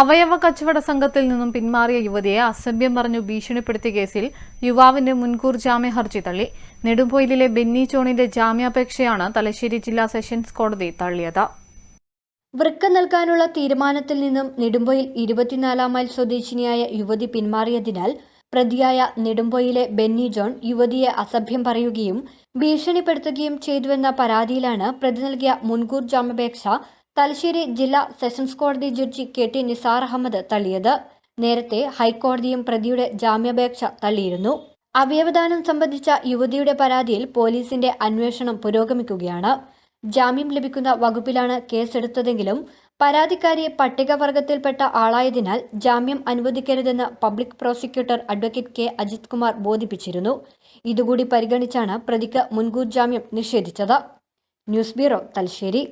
അവയവ കച്ചവട സംഘത്തിൽ നിന്നും പിന്മാറിയ യുവതിയെ അസഭ്യം പറഞ്ഞു ഭീഷണിപ്പെടുത്തിയ കേസിൽ യുവാവിന്റെ മുൻകൂർ ജാമ്യ ഹർജി തള്ളി. നെടുമ്പൊയിലിലെ ബെന്നി ചോണിന്റെ ജാമ്യാപേക്ഷയാണ് തലശ്ശേരി ജില്ലാ സെഷൻസ് കോടതി തള്ളിയത്. വൃക്ക നൽകാനുള്ള തീരുമാനത്തിൽ നിന്നും നെടുമ്പൊയിൽ ഇരുപത്തിനാലാം മൈൽ സ്വദേശിനിയായ യുവതി പിന്മാറിയതിനാൽ പ്രതിയായ നെടുമ്പൊയിലെ ബെന്നി ജോൺ യുവതിയെ അസഭ്യം പറയുകയും ഭീഷണിപ്പെടുത്തുകയും ചെയ്തുവെന്ന പരാതിയിലാണ് പ്രതി നൽകിയ മുൻകൂർ ജാമ്യാപേക്ഷ തലശ്ശേരി ജില്ലാ സെഷൻസ് കോടതി judge K T Nisar Ahammed തള്ളിയത്. നേരത്തെ ഹൈക്കോടതിയും പ്രതിയുടെ ജാമ്യാപേക്ഷ തള്ളിയിരുന്നു. അവയവദാനം സംബന്ധിച്ച യുവതിയുടെ പരാതിയിൽ പോലീസിന്റെ അന്വേഷണം പുരോഗമിക്കുകയാണ്. ജാമ്യം ലഭിക്കുന്ന വകുപ്പിലാണ് കേസെടുത്തതെങ്കിലും പരാതിക്കാരി പട്ടികവർഗത്തിൽപ്പെട്ട ആളായതിനാൽ ജാമ്യം അനുവദിക്കരുതെന്ന് public prosecutor advocate K Ajith Kumar ബോധിപ്പിച്ചിരുന്നു. ഇതുകൂടി പരിഗണിച്ചാണ് പ്രതിക്ക് മുൻകൂർ ജാമ്യം നിഷേധിച്ചത്. News bureau Thalassery.